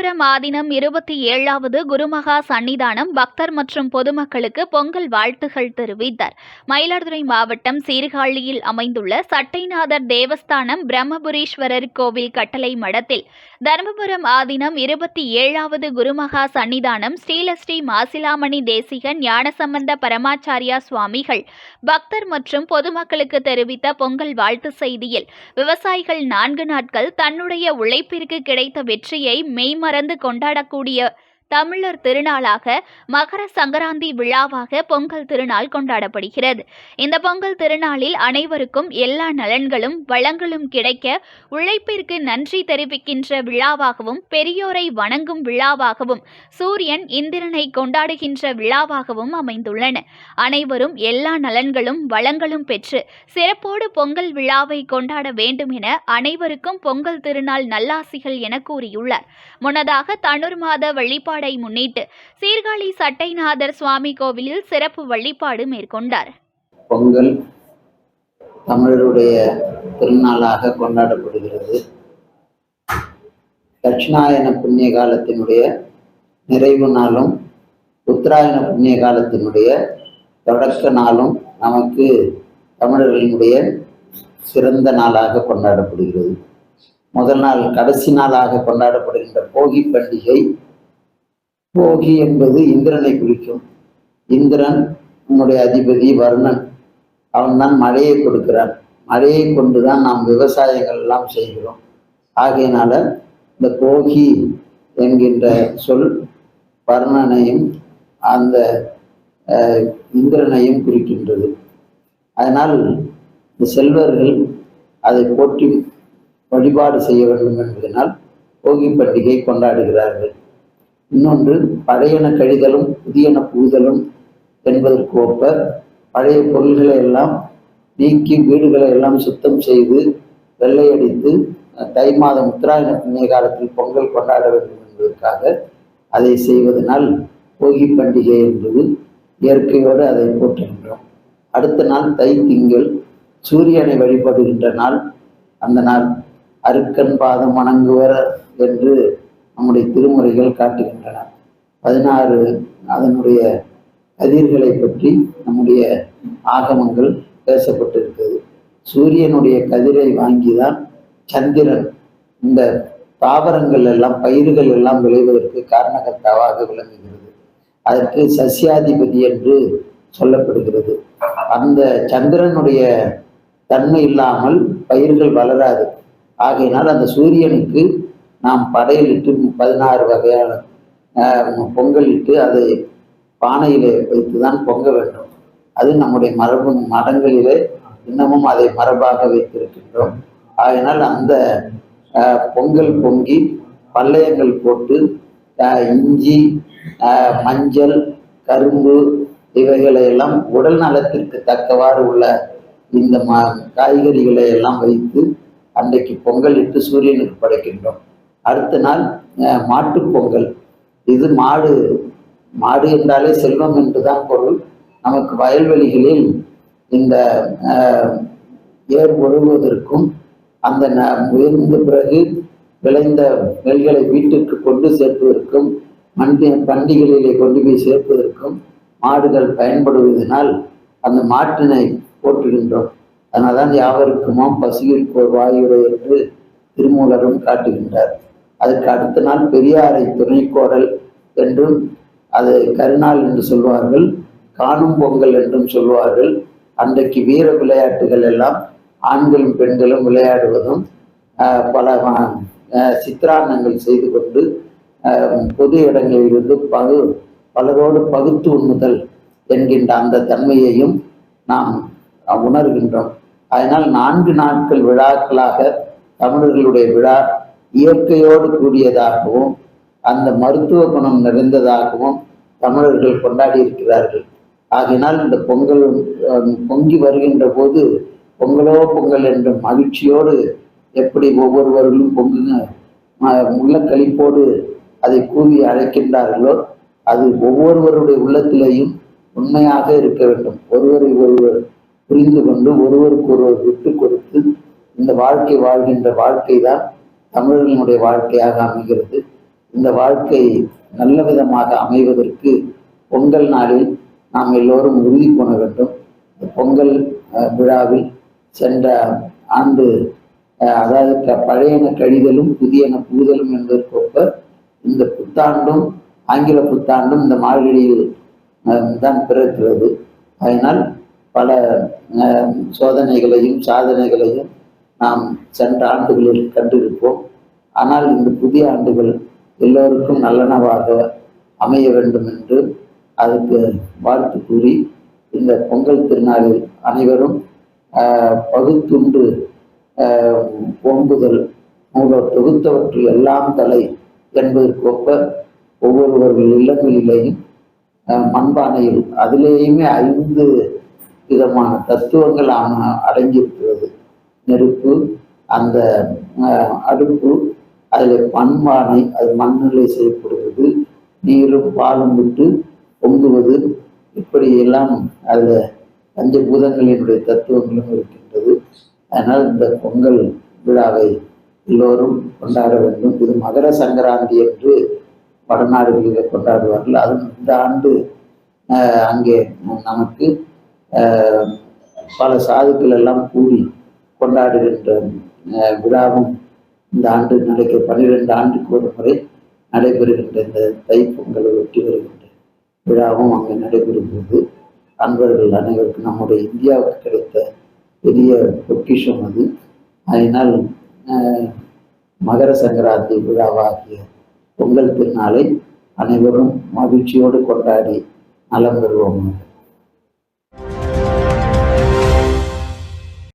தருமபுரம் ஆதீனம் இருபத்தி ஏழாவது குருமகா சன்னிதானம் பக்தர் மற்றும் பொதுமக்களுக்கு பொங்கல் வாழ்த்துகள் தெரிவித்தார். மயிலாடுதுறை மாவட்டம் சீர்காழியில் அமைந்துள்ள சட்டைநாதர் தேவஸ்தானம் பிரம்மபுரீஸ்வரர் கோவில் கட்டளை மடத்தில் தருமபுரம் ஆதினம் இருபத்தி ஏழாவது குருமகா சன்னிதானம் ஸ்ரீலஸ்ரீ மாசிலாமணி தேசிகன் ஞானசம்பந்த பரமாச்சாரியா சுவாமிகள் பக்தர் மற்றும் பொதுமக்களுக்கு தெரிவித்த பொங்கல் வாழ்த்து செய்தியில் விவசாயிகள் நான்கு நாட்கள் தன்னுடைய உழைப்பிற்கு கிடைத்த வெற்றியை மறந்து கொண்டாடக்கூடிய தமிழர் திருநாளாக மகர சங்கராந்தி விழாவாக பொங்கல் திருநாள் கொண்டாடப்படுகிறது. இந்த பொங்கல் திருநாளில் அனைவருக்கும் எல்லா நலன்களும் வளங்களும் கிடைக்க உழைப்பிற்கு நன்றி தெரிவிக்கின்ற விழாவாகவும் பெரியோரை வணங்கும் விழாவாகவும் சூரியன் இந்திரனை கொண்டாடுகின்ற விழாவாகவும் அமைந்துள்ளன. அனைவரும் எல்லா நலன்களும் வளங்களும் பெற்று சிறப்போடு பொங்கல் விழாவை கொண்டாட வேண்டும் என அனைவருக்கும் பொங்கல் திருநாள் நல்லாசிகள் என கூறியுள்ளார். முன்னதாக தனுர் மாத வழிபாடு முன்னிட்டு சீர்காழி சட்டைநாதர் சுவாமி கோவிலில் சிறப்பு வழிபாடு மேற்கொண்டார். பொங்கல் தமிழருடைய திருநாளாக கொண்டாடப்படுகிறது. தட்சிணாயன புண்ணிய காலத்தினுடைய நிறைவு நாளும் உத்தராயண புண்ணிய காலத்தினுடைய தொடக்க நாளும் நமக்கு தமிழர்களினுடைய சிறந்த நாளாக கொண்டாடப்படுகிறது. முதல் நாள் கடைசி நாளாக கொண்டாடப்படுகின்ற போகி பண்டிகை போகி என்பது இந்திரனை குறிக்கும். இந்திரன் நம்முடைய அதிபதி வருணன். அவன்தான் மழையை கொடுக்கிறான். மழையை கொண்டுதான் நாம் விவசாயங்கள் எல்லாம் செய்கிறோம். ஆகையினால இந்த போகி என்கின்ற சொல் வருணனையும் அந்த இந்திரனையும் குறிக்கின்றது. அதனால் இந்த செல்வர்கள் அதை போற்றி வழிபாடு செய்ய வேண்டும் என்பதனால் போகி பண்டிகை கொண்டாடுகிறார்கள். இன்னொன்று பழையன கழிதலும் புதியன புகுதலும் என்பதற்கு ஒப்ப பழைய பொருள்களை எல்லாம் நீக்கி வீடுகளை எல்லாம் சுத்தம் செய்து வெள்ளையடித்து தை மாதம் உத்தராயண புண்ணிய காலத்தில் பொங்கல் கொண்டாட வேண்டும் என்பதற்காக அதை செய்வதனால் போகி பண்டிகை என்பது இயற்கையோடு அதை போற்றுகின்றோம். அடுத்த நாள் தை திங்கள் சூரியனை வழிபடுகின்ற நாள். அந்த நாள் அருக்கன் பாதம் வணங்குவர் என்று நம்முடைய திருமுறைகள் காட்டுகின்றன. பதினாறு அதனுடைய கதிர்களை பற்றி நம்முடைய ஆகமங்கள் பேசப்பட்டிருக்கிறது. சூரியனுடைய கதிரை வாங்கிதான் சந்திரன் இந்த தாவரங்கள் எல்லாம் பயிர்கள் எல்லாம் விளைவதற்கு காரணகர்த்தாவாக விளங்குகிறது. அதற்கு சசியாதிபதி என்று சொல்லப்படுகிறது. அந்த சந்திரனுடைய தன்மை இல்லாமல் பயிர்கள் வளராது. ஆகையினால் அந்த சூரியனுக்கு நாம் படையலிட்டு பதினாறு வகையான பொங்கலிட்டு அதை பானையிலே வைத்து தான் பொங்க வேண்டும். அது நம்முடைய மரபு மடங்களிலே இன்னமும் அதை மரபாக வைத்திருக்கின்றோம். ஆகினால் அந்த பொங்கல் பொங்கி பல்லயங்கள் போட்டு இஞ்சி மஞ்சள் கரும்பு இவைகளை எல்லாம் உடல் நலத்திற்கு தக்கவாறு உள்ள இந்த ம காய்கறிகளை எல்லாம் வைத்து அன்றைக்கு பொங்கலிட்டு சூரியனுக்கு படைக்கின்றோம். அடுத்த நாள் மாட்டுப்பொங்கல் பொங்கல். இது மாடு மாடு என்றாலே செல்வம் என்றுதான் பொருள். நமக்கு வயல்வெளிகளில் இந்த ஏர் உழுவதற்கும் அந்த ந- உயர்ந்த பிறகு விளைந்த நெல்களை வீட்டிற்கு கொண்டு சேர்ப்பதற்கும் மண்டி பண்டிகைகளிலே கொண்டு போய் சேர்ப்பதற்கும் மாடுகள் பயன்படுவதனால் அந்த மாட்டினை போற்றுகின்றோம். அதனால்தான் யாவருக்குமோ பசியிற்கோர் வாயுரை என்று திருமூலரும் காட்டுகின்றார். அதுக்கு அடுத்த நாள் பெரியாரை துணைக்கோடல் என்றும் அது கருநாள் என்று சொல்வார்கள் காணும் பொங்கல் என்றும் சொல்வார்கள். அன்றைக்கு வீர விளையாட்டுகள் எல்லாம் ஆண்களும் பெண்களும் விளையாடுவதும் பல வ- செய்து கொண்டு பொது இடங்களிலிருந்து பகு பலரோடு பகுத்து உண்ணுதல் என்கின்ற அந்த தன்மையையும் நாம் உணர்கின்றோம். அதனால் நான்கு நாட்கள் விழாக்களாக தமிழர்களுடைய விழா இயற்கையோடு கூடியதாகவும் அந்த மருத்துவ குணம் நிறைந்ததாகவும் தமிழர்கள் கொண்டாடி இருக்கிறார்கள். ஆகையினால் இந்த பொங்கல் பொங்கி வருகின்ற போது பொங்கலோ பொங்கல் என்ற மகிழ்ச்சியோடு எப்படி ஒவ்வொருவர்களும் பொங்குங்க உள்ள கழிப்போடு அதை கூவி அழைக்கின்றார்களோ அது ஒவ்வொருவருடைய உள்ளத்திலேயும் உண்மையாக இருக்க வேண்டும். ஒருவரை ஒருவர் புரிந்து கொண்டு ஒருவருக்கு ஒருவர் விட்டு கொடுத்து இந்த வாழ்க்கை வாழ்கின்ற வாழ்க்கை தான் தமிழர்களுடைய வாழ்க்கையாக அமைகிறது. இந்த வாழ்க்கை நல்ல விதமாக அமைவதற்கு பொங்கல் நாளில் நாம் எல்லோரும் உறுதி கொள்ள வேண்டும். பொங்கல் விழாவில் சென்ற ஆண்டு அதாவது பழையன கழிதலும் புதியன புகுதலும் என்பதற்கொப்ப இந்த புத்தாண்டும் ஆங்கில புத்தாண்டும் இந்த மார்கழியில் தான் பிறக்கிறது. அதனால் பல சோதனைகளையும் சாதனைகளையும் நாம் சென்ற ஆண்டுகளில் கண்டிருப்போம். ஆனால் இந்த புதிய ஆண்டுகள் எல்லோருக்கும் நல்லனவாக அமைய வேண்டும் என்று அதுக்கு வாழ்த்து கூறி இந்த பொங்கல் திருநாளில் அனைவரும் பகுத்துண்டு ஆஹ், ஓம்புதல் தொகுத்தவற்றில் எல்லாம் தலை என்பதற்கொப்ப ஒவ்வொருவர்கள் இல்லங்களிலேயும் மண்பானையில் அதிலேயுமே ஐந்து விதமான தத்துவங்கள் அடங்கியிருக்கிறது. நெருப்பு அந்த அடுப்பு அதில் மண்பானை அது மண்ணிலே செய்யப்படுவது நீரும் பாலும் விட்டு பொங்குவது. இப்படியெல்லாம் அதில் அதில் பஞ்சபூதங்களினுடைய தத்துவங்களும் இருக்கின்றது. அதனால் இந்த பொங்கல் விழாவை எல்லோரும் கொண்டாட வேண்டும். இது மகர சங்கராந்தி என்று வடநாடுகளில் கொண்டாடுவார்கள். அதுவும் இந்த ஆண்டு அங்கே நமக்கு பல சாதுக்கள் எல்லாம் கூடி கொண்டாடுகின்ற விழாவும் இந்த ஆண்டு நடக்க பன்னிரெண்டு ஆண்டுக்கு ஒரு முறை நடைபெறுகின்ற இந்த தைப்பொங்கலை ஒட்டி வருகின்ற விழாவும் அங்கே நடைபெறுகிறது அன்பர்கள் அனைவருக்கும் நம்முடைய இந்தியாவுக்கு கிடைத்த பெரிய பொக்கிஷம் அது. அதனால் மகர சங்கராந்தி விழாவாகிய பொங்கல் திருநாளை அனைவரும் மகிழ்ச்சியோடு கொண்டாடி நலம் பெறுவோமாக.